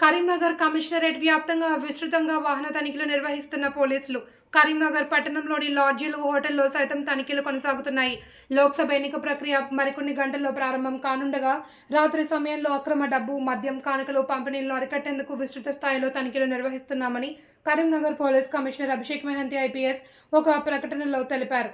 Karimnagar commissionerate వ్యాప్తంగా విస్తృతంగా వాహన తనిఖీలు నిర్వహిస్తున్న పోలీసులు కరీంనగర్ పట్టణంలోని లాడ్జీలు హోటల్లో సైతం తనిఖీలు కొనసాగుతున్నాయి. లోక్సభ ఎన్నిక ప్రక్రియ మరికొన్ని గంటల్లో ప్రారంభం కానుండగా రాత్రి సమయంలో అక్రమ డబ్బు మద్యం కానుకలు పంపిణీలను అరికట్టేందుకు విస్తృత స్థాయిలో తనిఖీలు నిర్వహిస్తున్నామని Karimnagar police commissioner Abhishek Mohanty IPS ఒక ప్రకటనలో తెలిపారు.